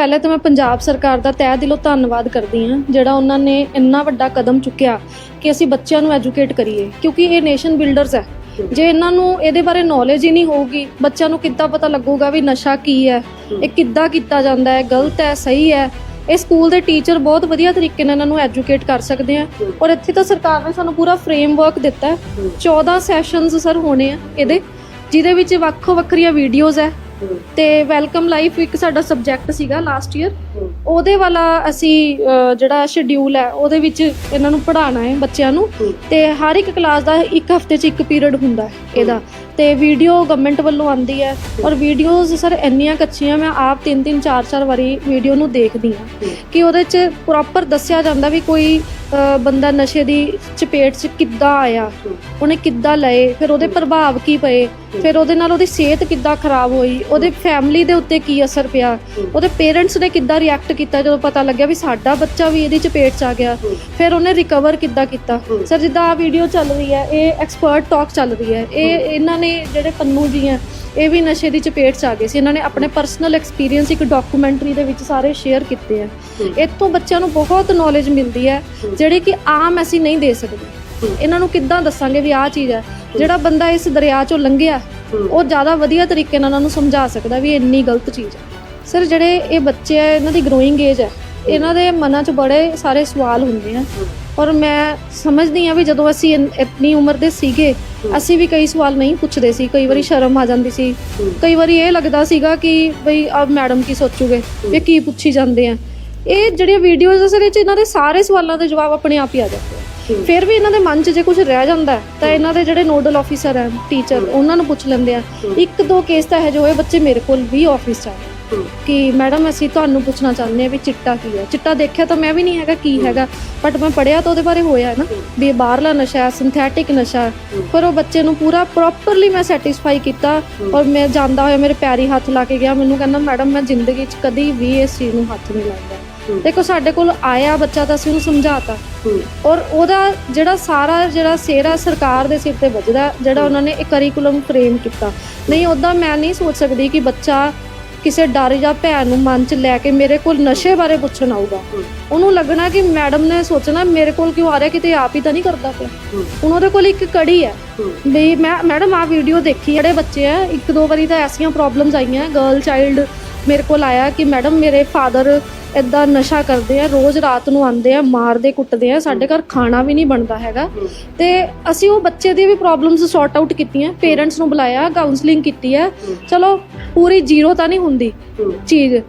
ਪਹਿਲੇ ਤਾਂ ਮੈਂ ਪੰਜਾਬ ਸਰਕਾਰ ਦਾ ਤਹਿ ਦਿਲੋਂ ਧੰਨਵਾਦ ਕਰਦੀ ਹਾਂ, ਜਿਹੜਾ ਉਹਨਾਂ ਨੇ ਇੰਨਾ ਵੱਡਾ ਕਦਮ ਚੁੱਕਿਆ ਕਿ ਅਸੀਂ ਬੱਚਿਆਂ ਨੂੰ ਐਜੂਕੇਟ ਕਰੀਏ, ਕਿਉਂਕਿ ਇਹ ਨੇਸ਼ਨ ਬਿਲਡਰਸ ਹੈ। ਜੇ ਇਹਨਾਂ ਨੂੰ ਇਹਦੇ ਬਾਰੇ ਨੌਲੇਜ ਹੀ ਨਹੀਂ ਹੋਊਗੀ, ਬੱਚਿਆਂ ਨੂੰ ਕਿੱਦਾਂ ਪਤਾ ਲੱਗੂਗਾ ਵੀ ਨਸ਼ਾ ਕੀ ਹੈ, ਇਹ ਕਿੱਦਾਂ ਕੀਤਾ ਜਾਂਦਾ ਹੈ, ਗਲਤ ਹੈ, ਸਹੀ ਹੈ। ਇਹ ਸਕੂਲ ਦੇ ਟੀਚਰ ਬਹੁਤ ਵਧੀਆ ਤਰੀਕੇ ਨਾਲ ਇਹਨਾਂ ਨੂੰ ਐਜੂਕੇਟ ਕਰ ਸਕਦੇ ਆ। ਔਰ ਇੱਥੇ ਤਾਂ ਸਰਕਾਰ ਨੇ ਸਾਨੂੰ ਪੂਰਾ ਫਰੇਮਵਰਕ ਦਿੱਤਾ ਹੈ। 14 ਸੈਸ਼ਨਸ ਸਰ ਹੋਣੇ ਆ ਇਹਦੇ, ਜਿਹਦੇ ਵਿੱਚ ਵੱਖੋ ਵੱਖਰੀਆਂ ਵੀਡੀਓਜ਼ ਹੈ। ਤੇ ਵੈਲਕਮ ਲਾਈਫ ਇੱਕ ਸਾਡਾ ਸਬਜੈਕਟ ਸੀਗਾ ਲਾਸਟ ਈਅਰ ਉਹਦੇ ਵਾਲਾ ਅਸੀਂ ਜਿਹੜਾ ਸ਼ਡਿਊਲ ਹੈ, ਉਹਦੇ ਵਿੱਚ ਇਹਨਾਂ ਨੂੰ ਪੜ੍ਹਾਉਣਾ ਹੈ ਬੱਚਿਆਂ ਨੂੰ। ਤੇ ਹਰ ਇੱਕ ਕਲਾਸ ਦਾ ਇੱਕ ਹਫ਼ਤੇ 'ਚ ਇੱਕ ਪੀਰੀਅਡ ਹੁੰਦਾ ਹੈ ਇਹਦਾ। ਤੇ ਵੀਡੀਓ ਗਵਰਨਮੈਂਟ ਵੱਲੋਂ ਆਂਦੀ ਹੈ ਔਰ ਵੀਡੀਓਜ਼ ਸਰ ਇੰਨੀਆਂ ਕੱਚੀਆਂ, ਮੈਂ ਆਪ ਤਿੰਨ ਤਿੰਨ ਚਾਰ ਚਾਰ ਵਾਰੀ ਵੀਡੀਓ ਨੂੰ ਦੇਖਦੀ ਹਾਂ। ਕਿ ਉਹਦੇ 'ਚ ਪ੍ਰੋਪਰ ਦੱਸਿਆ ਜਾਂਦਾ ਵੀ ਕੋਈ ਬੰਦਾ ਨਸ਼ੇ ਦੀ ਚਪੇਟ 'ਚ ਕਿੱਦਾਂ ਆਇਆ? ਉਹਨੇ ਕਿੱਦਾਂ ਲਏ? ਫਿਰ ਉਹਦੇ ਪ੍ਰਭਾਵ ਕੀ ਪਏ? ਫਿਰ ਉਹਦੇ ਨਾਲ ਉਹਦੀ ਸਿਹਤ ਕਿੱਦਾਂ ਖਰਾਬ ਹੋਈ? ਉਹਦੇ ਫੈਮਿਲੀ ਦੇ ਉੱਤੇ ਕੀ ਅਸਰ ਪਿਆ? ਉਹਦੇ ਪੇਰੈਂਟਸ ਨੇ ਕਿੱਦਾਂ ਰਿਐਕਟ ਕੀਤਾ ਜਦੋਂ ਪਤਾ ਲੱਗਿਆ ਵੀ ਸਾਡਾ ਬੱਚਾ ਵੀ ਇਹਦੀ ਚਪੇਟ 'ਚ ਆ ਗਿਆ? ਫਿਰ ਉਹਨੇ ਰਿਕਵਰ ਕਿੱਦਾਂ ਕੀਤਾ? ਸਰ, ਜਿੱਦਾਂ ਆ ਵੀਡੀਓ ਚੱਲ ਰਹੀ ਹੈ, ਇਹ ਐਕਸਪਰਟ ਟਾਕ ਚੱਲ ਰਹੀ ਹੈ। ਇਹ, ਇਹਨਾਂ ਨੇ ਜਿਹੜੇ ਪੰਨੂ ਜੀ ਹੈ ਇਹ ਵੀ ਨਸ਼ੇ ਦੀ ਚਪੇਟ 'ਚ ਆ ਗਏ ਸੀ। ਇਹਨਾਂ ਨੇ ਆਪਣੇ ਪਰਸਨਲ ਐਕਸਪੀਰੀਅੰਸ ਇੱਕ ਡਾਕੂਮੈਂਟਰੀ ਦੇ ਵਿੱਚ ਸਾਰੇ ਸ਼ੇਅਰ ਕੀਤੇ ਆ। ਇੱਥੋਂ ਬੱਚਿਆਂ ਨੂੰ ਬਹੁਤ ਨੌਲੇਜ ਮਿਲਦੀ ਹੈ ਜਿਹੜੀ ਕਿ ਆਮ ਅਸੀਂ ਨਹੀਂ ਦੇ ਸਕਦੇ। ਇਹਨਾਂ ਨੂੰ ਕਿੱਦਾਂ ਦੱਸਾਂਗੇ ਵੀ ਆਹ ਚੀਜ਼ ਹੈ? ਜਿਹੜਾ ਬੰਦਾ ਇਸ ਦਰਿਆ 'ਚੋਂ ਲੰਘਿਆ ਉਹ ਜ਼ਿਆਦਾ ਵਧੀਆ ਤਰੀਕੇ ਨਾਲ ਉਹਨਾਂ ਨੂੰ ਸਮਝਾ ਸਕਦਾ ਵੀ ਇਹ ਇੰਨੀ ਗਲਤ ਚੀਜ਼ ਹੈ। ਸਰ ਜਿਹੜੇ ਇਹ ਬੱਚੇ ਆ ਇਹਨਾਂ ਦੀ ਗਰੋਇੰਗ ਏਜ ਹੈ ਇਹਨਾਂ ਦੇ ਮਨਾਂ 'ਚ ਬੜੇ ਸਾਰੇ ਸਵਾਲ ਹੁੰਦੇ ਆ। ਔਰ ਮੈਂ ਸਮਝਦੀ ਆ ਵੀ ਜਦੋਂ ਅਸੀਂ ਆਪਣੀ ਉਮਰ ਦੇ ਸੀਗੇ ਅਸੀਂ ਵੀ ਕਈ ਸਵਾਲ ਨਹੀਂ ਪੁੱਛਦੇ ਸੀ ਕਈ ਵਾਰੀ ਸ਼ਰਮ ਆ ਜਾਂਦੀ ਸੀ। ਕਈ ਵਾਰੀ ਇਹ ਲੱਗਦਾ ਸੀਗਾ ਕਿ ਬਈ ਆ ਮੈਡਮ ਕੀ ਸੋਚੂਗੇ ਵੀ ਕੀ ਪੁੱਛੀ ਜਾਂਦੇ ਆ। ਇਹ ਜਿਹੜੀਆਂ ਵੀਡੀਓਜ਼ ਅਸਲ ਵਿੱਚ ਇਹਨਾਂ ਦੇ ਸਾਰੇ ਸਵਾਲਾਂ ਦੇ ਜਵਾਬ ਆਪਣੇ ਆਪ ਹੀ ਆ ਜਾਂਦੇ ਆ। ਫਿਰ ਵੀ ਇਹਨਾਂ ਦੇ ਮਨ 'ਚ ਜੇ ਕੁਝ ਰਹਿ ਜਾਂਦਾ ਹੈ, ਤਾਂ ਇਹਨਾਂ ਦੇ ਜਿਹੜੇ ਨੋਡਲ ਆਫੀਸਰ ਹਨ ਟੀਚਰ ਉਹਨਾਂ ਨੂੰ ਪੁੱਛ ਲੈਂਦੇ ਆ। ਇੱਕ ਦੋ ਕੇਸ ਤਾਂ ਇਹ ਜੋ ਹੋਏ ਬੱਚੇ ਮੇਰੇ ਕੋਲ ਵੀ ਆਫਿਸ 'ਚ ਆਏ ਕਿ ਮੈਡਮ, ਅਸੀਂ ਤੁਹਾਨੂੰ ਪੁੱਛਣਾ ਚਾਹੁੰਦੇ ਆ ਵੀ ਚਿੱਟਾ ਕੀ ਹੈ। ਚਿੱਟਾ ਦੇਖਿਆ ਤਾਂ ਮੈਂ ਵੀ ਨਹੀਂ ਹੈਗਾ ਕੀ ਹੈਗਾ ਬਟ ਮੈਂ ਪੜਿਆ ਤਾਂ ਉਹਦੇ ਬਾਰੇ ਹੋਇਆ ਨਾ, ਵੀ ਇਹ ਬਾਹਰਲਾ ਨਸ਼ਾ ਹੈ ਸਿੰਥੈਟਿਕ ਨਸ਼ਾ ਹੈ ਪਰ ਉਹ ਬੱਚੇ ਨੂੰ ਪੂਰਾ ਪ੍ਰੋਪਰਲੀ ਮੈਂ ਸੈਟੀਸਫਾਈ ਕੀਤਾ ਔਰ ਮੈਂ ਜਾਂਦਾ ਹੋਇਆ, ਮੇਰੇ ਪੈਰੀ ਹੱਥ ਲਾ ਕੇ ਗਿਆ, ਮੈਨੂੰ ਕਹਿੰਦਾ, ਮੈਡਮ, ਮੈਂ ਜ਼ਿੰਦਗੀ 'ਚ ਕਦੀ ਵੀ ਇਸ ਚੀਜ਼ ਨੂੰ ਹੱਥ ਨਹੀਂ ਲਾਉਂਦਾ। ਦੇਖੋ, ਸਾਡੇ ਕੋਲ ਆਇਆ ਬੱਚਾ ਤਾਂ ਅਸੀਂ ਉਹਨੂੰ ਸਮਝਾਤਾ ਔਰ ਉਹਦਾ ਜਿਹੜਾ ਸਾਰਾ, ਜਿਹੜਾ ਸਿਹਰਾ ਸਰਕਾਰ ਦੇ ਸਿਰ ਤੇ ਵੱਜਦਾ, ਜਿਹੜਾ ਉਹਨਾਂ ਨੇ ਇਹ ਕਰਿਕੂਲਮ ਫਰੇਮ ਕੀਤਾ। ਨਹੀਂ ਉਦਾਂ ਮੈਂ ਨਹੀਂ ਸੋਚ ਸਕਦੀ ਕਿ ਬੱਚਾ ਕਿਸੇ ਡਰ ਜਾਂ ਭੈ ਨੂੰ ਮਨ 'ਚ ਲੈ ਕੇ ਮੇਰੇ ਕੋਲ ਨਸ਼ੇ ਬਾਰੇ ਪੁੱਛਣ ਆਊਗਾ। ਉਹਨੂੰ ਲੱਗਣਾ ਕਿ ਮੈਡਮ ਨੇ ਸੋਚਣਾ ਮੇਰੇ ਕੋਲ ਕਿਉਂ ਆ ਰਿਹਾ ਕਿਤੇ ਆਪ ਹੀ ਤਾਂ ਨਹੀਂ ਕਰਦਾ ਪਿਆ। ਹੁਣ ਉਹਦੇ ਕੋਲ ਇੱਕ ਕੜੀ ਹੈ। ਵੀ ਮੈਂ ਮੈਡਮ ਆ ਵੀਡੀਓ ਦੇਖੀ ਜਿਹੜੇ ਬੱਚੇ ਆ ਇੱਕ ਦੋ ਵਾਰੀ ਤਾਂ ਐਸੀਆਂ ਪ੍ਰੋਬਲਮਸ ਆਈਆਂ ਗਰਲ ਚਾਈਲਡ ਮੇਰੇ ਕੋਲ ਆਇਆ ਕਿ ਮੈਡਮ, ਮੇਰੇ ਫਾਦਰ ਇਦਾਂ ਨਸ਼ਾ ਕਰਦੇ ਆ, ਰੋਜ਼ ਰਾਤ ਨੂੰ ਆਉਂਦੇ ਆ, ਮਾਰਦੇ, ਕੁੱਟਦੇ ਆ, ਸਾਡੇ ਘਰ ਖਾਣਾ ਵੀ ਨਹੀਂ ਬਣਦਾ ਹੈਗਾ। ਤੇ ਅਸੀਂ ਉਹ ਬੱਚੇ ਦੀ ਵੀ ਪ੍ਰੋਬਲਮਸ ਸੌਰਟ ਆਊਟ ਕੀਤੀਆਂ ਪੇਰੈਂਟਸ ਨੂੰ ਬੁਲਾਇਆ ਕਾਉਂਸਲਿੰਗ ਕੀਤੀ ਹੈ ਚਲੋ, ਪੂਰੀ ਜ਼ੀਰੋ ਤਾਂ ਨਹੀਂ ਹੁੰਦੀ ਚੀਜ਼।